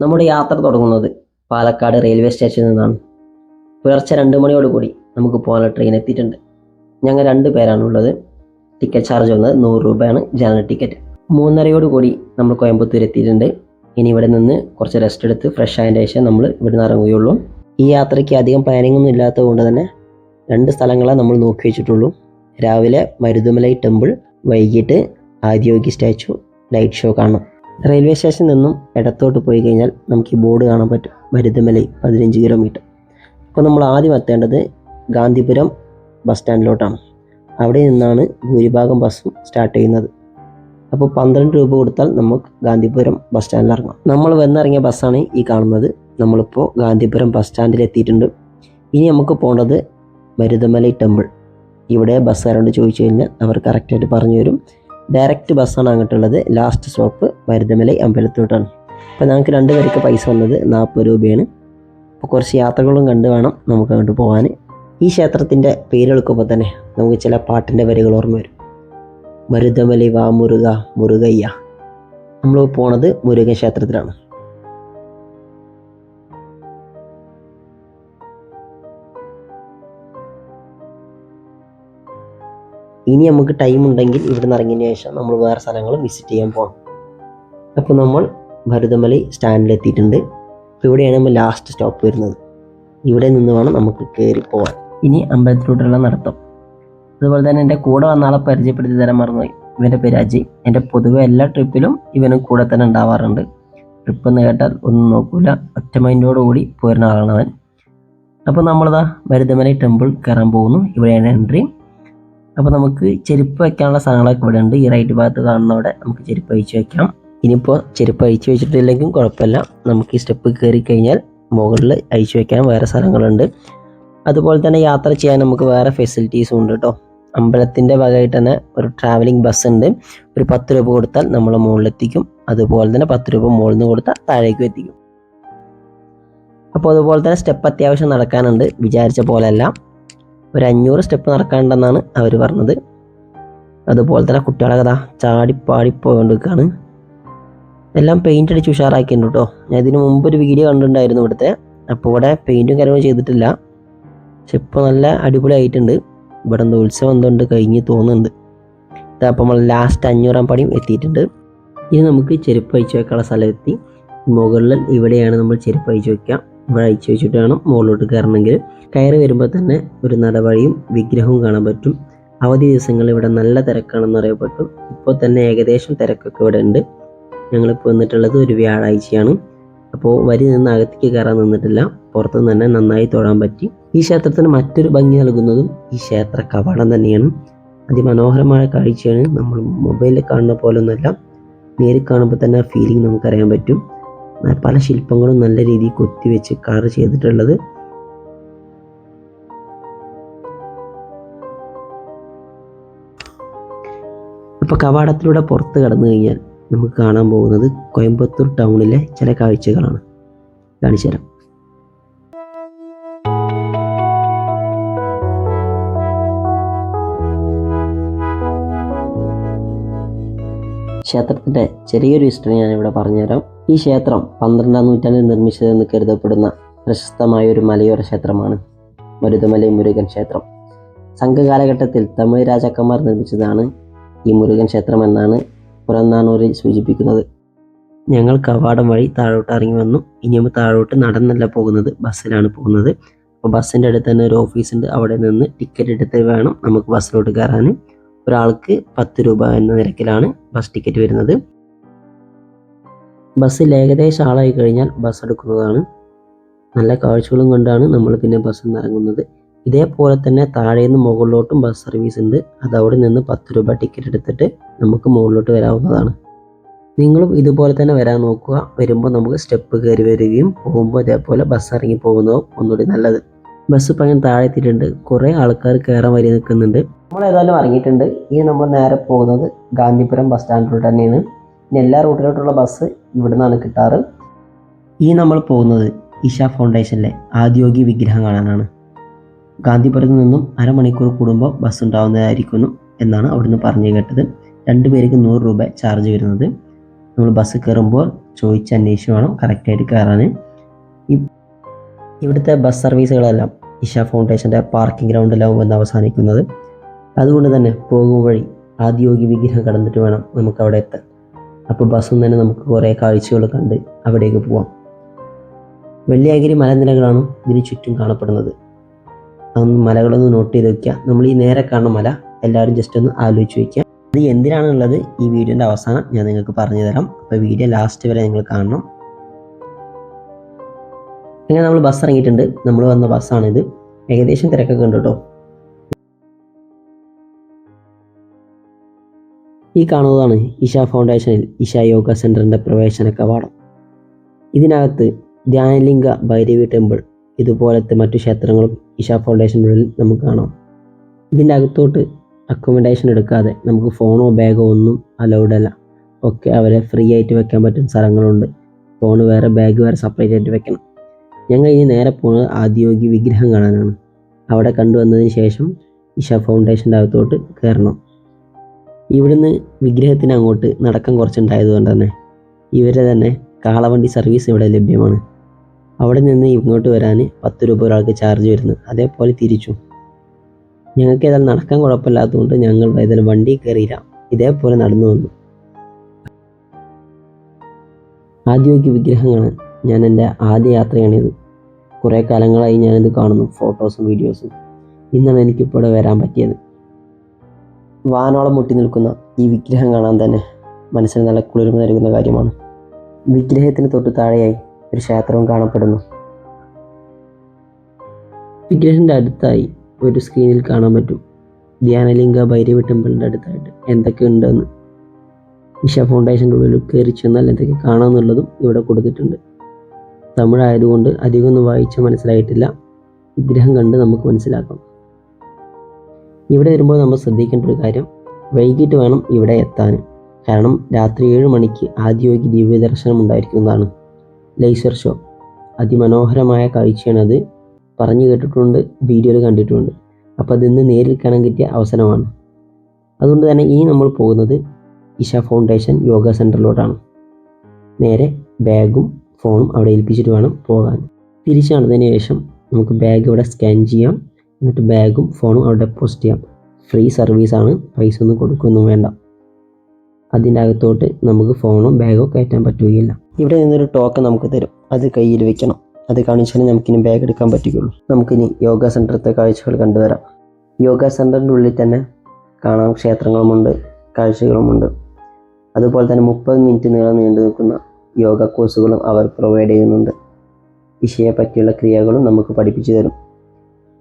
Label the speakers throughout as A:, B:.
A: നമ്മുടെ യാത്ര തുടങ്ങുന്നത് പാലക്കാട് റെയിൽവേ സ്റ്റേഷനിൽ നിന്നാണ്. പുലർച്ചെ രണ്ട് മണിയോടുകൂടി നമുക്ക് പോകാനുള്ള ട്രെയിൻ എത്തിയിട്ടുണ്ട്. ഞങ്ങൾ രണ്ട് പേരാണുള്ളത് ടിക്കറ്റ് ചാർജ് വന്നത് നൂറ് രൂപയാണ് ജനറൽ ടിക്കറ്റ് മൂന്നരയോടുകൂടി നമ്മൾ കോയമ്പത്തൂർ എത്തിയിട്ടുണ്ട്. ഇനി ഇവിടെ നിന്ന് കുറച്ച് റെസ്റ്റ് എടുത്ത് ഫ്രഷ് ആയതിന്റെ ശേഷം നമ്മൾ ഇവിടെ നിന്ന് ഇറങ്ങുകയുള്ളൂ. ഈ യാത്രയ്ക്ക് അധികം പ്ലാനിംഗ് ഒന്നും ഇല്ലാത്തത് കൊണ്ട് തന്നെ രണ്ട് സ്ഥലങ്ങളെ നമ്മൾ നോക്കി വെച്ചിട്ടുള്ളൂ. രാവിലെ മരുതുമലൈ ടെമ്പിൾ വൈകിട്ട് ആദിയോഗി സ്റ്റാച്ചു ലൈറ്റ് ഷോ കാണാം റെയിൽവേ സ്റ്റേഷനിൽ നിന്നും ഇടത്തോട്ട് പോയി കഴിഞ്ഞാൽ നമുക്ക് ഈ ബോർഡ് കാണാൻ പറ്റും. മരുതമലൈ പതിനഞ്ച് കിലോമീറ്റർ. അപ്പോൾ നമ്മൾ ആദ്യം എത്തേണ്ടത് ഗാന്ധിപുരം ബസ് സ്റ്റാൻഡിലോട്ടാണ്. അവിടെ നിന്നാണ് ഭൂരിഭാഗം ബസ്സും സ്റ്റാർട്ട് ചെയ്യുന്നത്. അപ്പോൾ പന്ത്രണ്ട് രൂപ കൊടുത്താൽ നമുക്ക് ഗാന്ധിപുരം ബസ് സ്റ്റാൻഡിൽ ഇറങ്ങാം. നമ്മൾ വന്നിറങ്ങിയ ബസ്സാണ് ഈ കാണുന്നത്. നമ്മളിപ്പോൾ ഗാന്ധിപുരം ബസ് സ്റ്റാൻഡിൽ എത്തിയിട്ടുണ്ട്. ഇനി നമുക്ക് പോകേണ്ടത് മരുതമലൈ ടെമ്പിൾ. ഇവിടെ ബസ്സുകാരോട് ചോദിച്ചു കഴിഞ്ഞാൽ അവർ കറക്റ്റായിട്ട് പറഞ്ഞു തരും. ഡയറക്റ്റ് ബസ്സാണ് അങ്ങോട്ടുള്ളത്. ലാസ്റ്റ് സ്റ്റോപ്പ് മരുതമലൈ അമ്പലത്തോട്ടാണ് അപ്പോൾ ഞങ്ങൾക്ക് രണ്ട് പേർക്ക് പൈസ വന്നത് നാൽപ്പത് രൂപയാണ്. അപ്പോൾ കുറച്ച് യാത്രകളും കണ്ട് വേണം നമുക്ക് അങ്ങോട്ട് പോകാൻ ഈ ക്ഷേത്രത്തിന്റെ പേരെടുക്കുമ്പോൾ തന്നെ നമുക്ക് ചില പാട്ടിന്റെ വരികൾ ഓർമ്മ വരും. മരുതമലൈ വാ മുരുക മുരുകയ്യ. നമ്മൾ പോണത് മുരുകൻ ക്ഷേത്രത്തിലാണ്. ഇനി നമുക്ക് ടൈം ഉണ്ടെങ്കിൽ ഇവിടുന്ന് ഇറങ്ങിയതിന് ശേഷം നമ്മൾ വേറെ സ്ഥലങ്ങളും വിസിറ്റ് ചെയ്യാൻ പോകണം അപ്പോൾ നമ്മൾ ഭരതമലൈ സ്റ്റാൻഡിൽ എത്തിയിട്ടുണ്ട്. അപ്പോൾ ഇവിടെയാണ് നമ്മൾ ലാസ്റ്റ് സ്റ്റോപ്പ് വരുന്നത്. ഇവിടെ നിന്ന് വേണം നമുക്ക് കയറി പോകാൻ ഇനി അമ്പലത്തിലോട്ടുള്ള നടത്തം. അതുപോലെ തന്നെ എന്റെ കൂടെ വന്ന ആളെ പരിചയപ്പെടുത്തി തരാൻ മറന്നുപോയി. ഇവന്റെ പേര് അജയ്. എന്റെ പൊതുവെ എല്ലാ ട്രിപ്പിലും ഇവനും കൂടെ തന്നെ ഉണ്ടാവാറുണ്ട്. ട്രിപ്പ് എന്ന് കേട്ടാൽ ഒന്നും നോക്കൂല. ഒറ്റ മൈൻഡോടുകൂടി പോരുന്ന ആളാണ് അവൻ. അപ്പോൾ നമ്മളിതാ ഭരതമലൈ ടെമ്പിൾ കയറാൻ പോകുന്നു. ഇവിടെയാണ് എൻട്രി അപ്പോൾ നമുക്ക് ചെരുപ്പ് വെക്കാനുള്ള സാധനങ്ങളൊക്കെ ഇവിടെ ഉണ്ട് ഈ റൈറ്റ് ഭാഗത്ത് കാണുന്നവിടെ നമുക്ക് ചെരുപ്പ് അഴിച്ചു വെക്കാം. ഇനിയിപ്പോൾ ചെരുപ്പ് അഴിച്ചു വെച്ചിട്ടില്ലെങ്കിലും കുഴപ്പമില്ല. നമുക്ക് ഈ സ്റ്റെപ്പ് കയറി കഴിഞ്ഞാൽ മുകളിൽ അഴിച്ചു വെക്കാൻ വേറെ സ്ഥലങ്ങളുണ്ട്. അതുപോലെ തന്നെ യാത്ര ചെയ്യാൻ നമുക്ക് വേറെ ഫെസിലിറ്റീസും ഉണ്ട് കേട്ടോ അമ്പലത്തിന്റെ ഭാഗമായിട്ട് തന്നെ ഒരു ട്രാവലിംഗ് ബസ് ഉണ്ട്. ഒരു പത്ത് രൂപ കൊടുത്താൽ നമ്മൾ മുകളിലെത്തിക്കും. അതുപോലെ തന്നെ പത്ത് രൂപ മുകളിൽ നിന്ന് കൊടുത്താൽ താഴേക്കും എത്തിക്കും. അപ്പോൾ അതുപോലെ തന്നെ സ്റ്റെപ്പ് അത്യാവശ്യം നടക്കാനുണ്ട്. വിചാരിച്ച പോലെയല്ല ഒരു അഞ്ഞൂറ് സ്റ്റെപ്പ് നടക്കാണ്ടെന്നാണ് അവർ പറഞ്ഞത്. അതുപോലെ തന്നെ കുട്ടികളെ കഥ ചാടിപ്പാടി പോയിക്കാണ് എല്ലാം പെയിന്റ് അടിച്ച് ഉഷാറാക്കിയിട്ടുണ്ട് കേട്ടോ ഞാൻ ഇതിനു മുമ്പ് ഒരു വീഡിയോ കണ്ടിട്ടുണ്ടായിരുന്നു ഇവിടുത്തെ. അപ്പോൾ ഇവിടെ പെയിന്റും കാര്യങ്ങളും ചെയ്തിട്ടില്ല. പക്ഷെ ഇപ്പോൾ നല്ല അടിപൊളിയായിട്ടുണ്ട്. ഇവിടെ എന്തോ ഉത്സവം എന്തുകൊണ്ട് കഴിഞ്ഞ് തോന്നുന്നുണ്ട്. ഇതാ അപ്പോൾ നമ്മൾ ലാസ്റ്റ് അഞ്ഞൂറാം പടിയും എത്തിയിട്ടുണ്ട്. ഇനി നമുക്ക് ചെരുപ്പ് അയച്ചു വെക്കാനുള്ള സ്ഥലം മുകളിൽ ഇവിടെയാണ് നമ്മൾ ചെരുപ്പ് അയച്ചു വെക്കുക. ഇവിടെ വെച്ചിട്ട് വേണം മുകളിലോട്ട് കയറണമെങ്കിൽ കയറി വരുമ്പോൾ തന്നെ ഒരു നടവഴിയും വിഗ്രഹവും കാണാൻ പറ്റും. അവധി ദിവസങ്ങളിൽ ഇവിടെ നല്ല തിരക്കാണെന്ന് അറിയപ്പെട്ടു. ഇപ്പോൾ തന്നെ ഏകദേശം തിരക്കൊക്കെ ഇവിടെ ഉണ്ട്. ഞങ്ങളിപ്പോൾ വന്നിട്ടുള്ളത് ഒരു വ്യാഴാഴ്ചയാണ്. അപ്പോൾ വരി നിന്ന് അകത്തേക്ക് കയറാൻ നിന്നിട്ടില്ല. പുറത്തു തന്നെ നന്നായി തൊഴാൻ പറ്റി. ഈ ക്ഷേത്രത്തിന് മറ്റൊരു ഭംഗി നൽകുന്നതും ഈ ക്ഷേത്ര കവാടം തന്നെയാണ്. അതിമനോഹരമായ കാഴ്ചയാണ് നമ്മൾ മൊബൈലിൽ കാണുന്ന പോലൊന്നുമല്ല നേരിൽ കാണുമ്പോൾ തന്നെ ആ ഫീലിംഗ് നമുക്കറിയാൻ പറ്റും. പല ശില്പങ്ങളും നല്ല രീതിയിൽ കൊത്തിവെച്ച് കാർ ചെയ്തിട്ടുള്ളത്. ഇപ്പോൾ കവാടത്തിലൂടെ പുറത്ത് കടന്നു കഴിഞ്ഞാൽ നമുക്ക് കാണാൻ പോകുന്നത് കോയമ്പത്തൂർ ടൗണിലെ ചില കാഴ്ചകളാണ്. കാണിച്ചു തരാം ക്ഷേത്രത്തിന്റെ ചെറിയൊരു ഹിസ്റ്ററി ഞാൻ ഇവിടെ പറഞ്ഞുതരാം. ഈ ക്ഷേത്രം പന്ത്രണ്ടാം നൂറ്റാണ്ടിൽ നിർമ്മിച്ചതെന്ന് കരുതപ്പെടുന്ന പ്രശസ്തമായ ഒരു മലയോര ക്ഷേത്രമാണ് മരുതമലൈ മുരുകൻ ക്ഷേത്രം. സംഘകാലഘട്ടത്തിൽ തമിഴ് രാജാക്കന്മാർ നിർമ്മിച്ചതാണ് ഈ മുരുകൻ ക്ഷേത്രം എന്നാണ് പുറന്നാനൂരിൽ സൂചിപ്പിക്കുന്നത്. ഞങ്ങൾ കവാടം വഴി താഴോട്ട് ഇറങ്ങി വന്നു. ഇനി നമ്മൾ താഴോട്ട് നടന്നല്ല പോകുന്നത് ബസ്സിലാണ് പോകുന്നത്. അപ്പോൾ ബസ്സിന്റെ അടുത്ത് തന്നെ ഒരു ഓഫീസുണ്ട്. അവിടെ നിന്ന് ടിക്കറ്റ് എടുത്ത് വേണം നമുക്ക് ബസ്സിലോട്ട് കയറാൻ. ഒരാൾക്ക് പത്ത് രൂപ എന്ന നിരക്കിലാണ് ബസ് ടിക്കറ്റ് വരുന്നത്. ബസ്സിൽ ഏകദേശം ആളായി കഴിഞ്ഞാൽ ബസ് എടുക്കുന്നതാണ്. നല്ല കാഴ്ചകളും കൊണ്ടാണ് നമ്മൾ പിന്നെ ബസ്സിൽ നിന്ന് ഇറങ്ങുന്നത്. ഇതേപോലെ തന്നെ താഴെ നിന്ന് മുകളിലോട്ടും ബസ് സർവീസ് ഉണ്ട്. അത് അവിടെ നിന്ന് പത്ത് രൂപ ടിക്കറ്റ് എടുത്തിട്ട് നമുക്ക് മുകളിലോട്ട് വരാവുന്നതാണ്. നിങ്ങളും ഇതുപോലെ തന്നെ വരാൻ നോക്കുക. വരുമ്പോൾ നമുക്ക് സ്റ്റെപ്പ് കയറി വരികയും പോകുമ്പോൾ ഇതേപോലെ ബസ് ഇറങ്ങി പോകുന്നതും ഒന്നുകൂടി നല്ലത്. ബസ് ഇപ്പം അങ്ങനെ താഴെ എത്തിയിട്ടുണ്ട്. കുറേ ആൾക്കാർ കയറാൻ വരി നിൽക്കുന്നുണ്ട്. നമ്മൾ ഏതായാലും ഇറങ്ങിയിട്ടുണ്ട്. ഇനി നമ്മൾ നേരെ പോകുന്നത് ഗാന്ധിപുരം ബസ് സ്റ്റാൻഡിലൂടെ തന്നെയാണ്. ഇനി എല്ലാ റൂട്ടിലോട്ടുള്ള ബസ് ഇവിടെ നിന്നാണ് കിട്ടാറ്. ഈ നമ്മൾ പോകുന്നത് ഇഷ ഫൗണ്ടേഷനിലെ ആദ്യോഗിക വിഗ്രഹം കാണാനാണ്. ഗാന്ധിപുരത്ത് നിന്നും അരമണിക്കൂർ കൂടുമ്പോൾ ബസ് ഉണ്ടാവുന്നതായിരിക്കുന്നു എന്നാണ് അവിടുന്ന് പറഞ്ഞു കേട്ടത്. രണ്ടു പേർക്ക് നൂറ് രൂപ ചാർജ് വരുന്നത്. നമ്മൾ ബസ് കയറുമ്പോൾ ചോദിച്ച് അന്വേഷിച്ച് വേണം കറക്റ്റായിട്ട് കയറാൻ. ഇവിടുത്തെ ബസ് സർവീസുകളെല്ലാം ഇഷ ഫൗണ്ടേഷന്റെ പാർക്കിംഗ് ഗ്രൗണ്ടിലാവും വന്ന് അവസാനിക്കുന്നത്. അതുകൊണ്ട് തന്നെ പോകും വഴി ആദിയോഗി വിഗ്രഹം കടന്നിട്ട് വേണം നമുക്ക് അവിടെ എത്താൻ. അപ്പോൾ ബസ്സിൽ നിന്ന് തന്നെ നമുക്ക് കുറേ കാഴ്ചകൾ കണ്ട് അവിടേക്ക് പോവാം. വെള്ളിയാഗിരി മലനിരകളാണ് ഇതിന് ചുറ്റും കാണപ്പെടുന്നത്. അതൊന്ന് മലകളൊന്ന് നോട്ട് ചെയ്ത് വയ്ക്കുക നമ്മൾ ഈ നേരെ കാണുന്ന മല എല്ലാവരും ജസ്റ്റ് ഒന്ന് ആലോചിച്ച് വയ്ക്കുക ഇത് എന്തിനാണുള്ളത്? ഈ വീഡിയോന്റെ അവസാനം ഞാൻ നിങ്ങൾക്ക് പറഞ്ഞു തരാം. അപ്പോൾ വീഡിയോ ലാസ്റ്റ് വരെ നിങ്ങൾ കാണണം. അങ്ങനെ നമ്മൾ ബസ് ഇറങ്ങിയിട്ടുണ്ട്. നമ്മൾ വന്ന ബസ്സാണിത്. ഏകദേശം തിരക്കൊക്കെ ഉണ്ട് കേട്ടോ. ഈ കാണുന്നതാണ് ഇഷ ഫൗണ്ടേഷനിൽ ഇഷ യോഗ സെന്ററിന്റെ പ്രവേശന കവാടം. ഇതിനകത്ത് ധ്യാനലിംഗ ഭൈരവി ടെമ്പിൾ ഇതുപോലത്തെ മറ്റു ക്ഷേത്രങ്ങളും ഇഷ ഫൗണ്ടേഷനുള്ളിൽ നമുക്ക് കാണാം. ഇതിന്റെ അകത്തോട്ട് അക്കോമഡേഷൻ എടുക്കാതെ നമുക്ക് ഫോണോ ബാഗോ ഒന്നും അലൗഡ് അല്ല. ഒക്കെ അവരെ ഫ്രീ ആയിട്ട് വെക്കാൻ പറ്റുന്ന സ്ഥലങ്ങളുണ്ട്. ഫോൺ വേറെ ബാഗ് വേറെ സെപ്പറേറ്റ് ആയിട്ട് വെക്കണം. ഞങ്ങൾ ഇനി നേരെ പോകുന്നത് ആദ്യോഗി വിഗ്രഹം കാണാനാണ്. അവിടെ കണ്ടുവന്നതിന് ശേഷം ഇഷ ഫൗണ്ടേഷന്റെ അകത്തോട്ട് കയറണം. ഇവിടുന്ന് വിഗ്രഹത്തിന് അങ്ങോട്ട് നടക്കം കുറച്ചുണ്ടായതുകൊണ്ട് തന്നെ ഇവരെ തന്നെ കാളവണ്ടി സർവീസ് ഇവിടെ ലഭ്യമാണ്. അവിടെ നിന്ന് ഇങ്ങോട്ട് വരാൻ പത്ത് രൂപ ഒരാൾക്ക് ചാർജ് വരുന്നു. അതേപോലെ തിരിച്ചു. ഞങ്ങൾക്ക് ഏതായാലും നടക്കാൻ കുഴപ്പമില്ലാത്തതുകൊണ്ട് ഞങ്ങൾ ഏതായാലും വണ്ടി കയറിയില്ല. ഇതേപോലെ നടന്നു വന്നു. ആദ്യമൊക്കെ വിഗ്രഹം കാണാൻ ഞാൻ എന്റെ ആദ്യ യാത്രയാണിത് കുറേ കാലങ്ങളായി ഞാനിത് കാണുന്നു ഫോട്ടോസും വീഡിയോസും. ഇന്നാണ് എനിക്കിപ്പോൾ ഇവിടെ വരാൻ പറ്റിയത്. വാനോളം മുട്ടി നിൽക്കുന്ന ഈ വിഗ്രഹം കാണാൻ തന്നെ മനസ്സിന് നല്ല കുളിർമ നൽകുന്ന കാര്യമാണ്. വിഗ്രഹത്തിന് തൊട്ട് താഴെയായി ഒരു ക്ഷേത്രവും കാണപ്പെടുന്നു. വിഗ്രഹത്തിന്റെ അടുത്തായി ഒരു സ്ക്രീനിൽ കാണാൻ പറ്റും. ധ്യാനലിംഗ ഭൈരവി ടെമ്പിളിന്റെ അടുത്തായിട്ട് എന്തൊക്കെ ഉണ്ടെന്ന്. ഇഷ ഫൗണ്ടേഷന്റെ ഉള്ളിൽ കയറി ചെന്നാൽ എന്തൊക്കെ കാണാമെന്നുള്ളതും ഇവിടെ കൊടുത്തിട്ടുണ്ട്. തമിഴായതുകൊണ്ട് അധികമൊന്നും വായിച്ച് മനസ്സിലായിട്ടില്ല. വിഗ്രഹം കണ്ട് നമുക്ക് മനസ്സിലാക്കാം. ഇവിടെ വരുമ്പോൾ നമ്മൾ ശ്രദ്ധിക്കേണ്ട ഒരു കാര്യം വൈകിട്ട് വേണം ഇവിടെ എത്താൻ. കാരണം രാത്രി ഏഴ് മണിക്ക് ആദ്യയോഗി ദിവ്യ ദർശനം ഉണ്ടായിരിക്കുന്നതാണ് ലേസർ ഷോ. അതിമനോഹരമായ കാഴ്ചയാണത്. പറഞ്ഞു കേട്ടിട്ടുണ്ട് വീഡിയോയിൽ കണ്ടിട്ടുണ്ട്. അപ്പോൾ അതിന്ന് നേരിൽ കാണാൻ കിട്ടിയ അവസരമാണ്. അതുകൊണ്ട് തന്നെ ഇനി നമ്മൾ പോകുന്നത് ഇഷ ഫൗണ്ടേഷൻ യോഗ സെന്ററിലോട്ടാണ് നേരെ ബാഗും ഫോണും അവിടെ ഏൽപ്പിച്ചിട്ട് വേണം പോകാൻ. തിരിച്ചു നടന്നതിന് ശേഷം നമുക്ക് ബാഗ് ഇവിടെ സ്കാൻ ചെയ്യാം. എന്നിട്ട് ബാഗും ഫോണും അവിടെ ഡെപ്പോസിറ്റ് ചെയ്യാം. ഫ്രീ സർവീസാണ് പൈസ ഒന്നും കൊടുക്കൊന്നും വേണ്ട. അതിന്റെ അകത്തോട്ട് നമുക്ക് ഫോണോ ബാഗോ കയറ്റാൻ പറ്റുകയില്ല. ഇവിടെ നിന്നൊരു ടോക്കൺ നമുക്ക് തരും. അത് കയ്യിൽ വെക്കണം. അത് കാണിച്ചാലേ നമുക്കിനി ബാഗ് എടുക്കാൻ പറ്റുകയുള്ളൂ. നമുക്കിനി യോഗ സെന്ററത്തെ കാഴ്ചകൾ കണ്ടുവരാം. യോഗ സെന്ററിന്റെ ഉള്ളിൽ തന്നെ കാണാൻ ക്ഷേത്രങ്ങളുമുണ്ട് കാഴ്ചകളുമുണ്ട്. അതുപോലെ തന്നെ മുപ്പത് മിനിറ്റ് നീളം നീണ്ടു നിൽക്കുന്ന യോഗ കോഴ്സുകളും അവർ പ്രൊവൈഡ് ചെയ്യുന്നുണ്ട്. ഇഷയെ പറ്റിയുള്ള ക്രിയകളും നമുക്ക് പഠിപ്പിച്ചു തരും.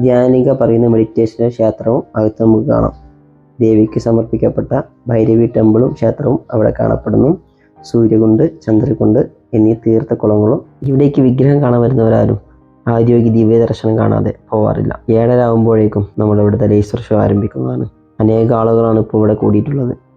A: ധ്യാനിക പറയുന്ന മെഡിറ്റേഷന്റെ ക്ഷേത്രവും അകത്ത് നമുക്ക് കാണാം. ദേവിക്ക് സമർപ്പിക്കപ്പെട്ട ഭൈരവി ടെമ്പിളും ക്ഷേത്രവും അവിടെ കാണപ്പെടുന്നു. സൂര്യകുണ്ട് ചന്ദ്രകുണ്ട് എന്നീ തീർത്ഥക്കുളങ്ങളും ഇവിടേക്ക് വിഗ്രഹം കാണാൻ വരുന്നവരാരും ആരോഗ്യ ദിവ്യ ദർശനം കാണാതെ പോവാറില്ല. ഏഴരാകുമ്പോഴേക്കും നമ്മൾ ഇവിടുത്തെ ലേസർ ഷോ ആരംഭിക്കുന്നതാണ്. അനേക ആളുകളാണ് ഇപ്പോൾ ഇവിടെ കൂടിയിട്ടുള്ളത്.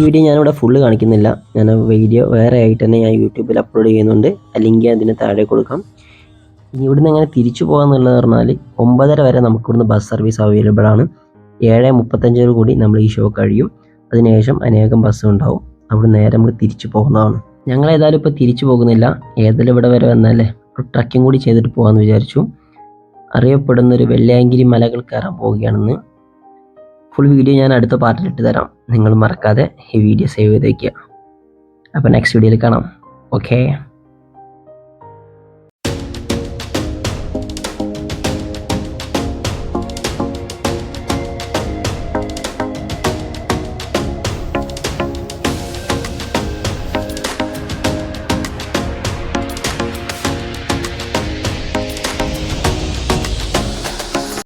A: വീഡിയോ ഞാനിവിടെ ഫുള്ള് കാണിക്കുന്നില്ല. ഞാൻ വീഡിയോ വേറെ ആയിട്ട് തന്നെ ഞാൻ യൂട്യൂബിൽ അപ്ലോഡ് ചെയ്യുന്നുണ്ട്. ഞാൻ അതിന് താഴെ കൊടുക്കാം. ഇനി ഇവിടുന്ന് എങ്ങനെ തിരിച്ചു പോകാമെന്നുള്ളത് പറഞ്ഞാൽ ഒമ്പതര വരെ നമുക്ക് ഇവിടുന്ന് ബസ് സർവീസ് അവൈലബിൾ ആണ്. ഏഴ് മുപ്പത്തഞ്ചോട് കൂടി നമ്മൾ ഈ ഷോ കഴിയും. അതിനുശേഷം അനേകം ബസ് ഉണ്ടാവും. അവിടെ നേരെ നമുക്ക് തിരിച്ചു പോകുന്നതാണ്. ഞങ്ങൾ ഏതായാലും ഇപ്പോൾ തിരിച്ചു പോകുന്നില്ല. ഏതായാലും ഇവിടെ വരെ വന്നല്ലേ ഒരു ട്രക്കിംഗ് കൂടി ചെയ്തിട്ട് പോകാമെന്ന് വിചാരിച്ചു. അറിയപ്പെടുന്ന ഒരു വെള്ളയാങ്കിരി മലകൾ കയറാൻ പോവുകയാണെന്ന്. ഫുൾ വീഡിയോ ഞാൻ അടുത്ത പാർട്ടിൽ ഇട്ട് തരാം. നിങ്ങൾ മറക്കാതെ ഈ വീഡിയോ സേവ് ചെയ്ത് വയ്ക്കുക അപ്പോൾ നെക്സ്റ്റ് വീഡിയോയിൽ കാണാം. ഓക്കേ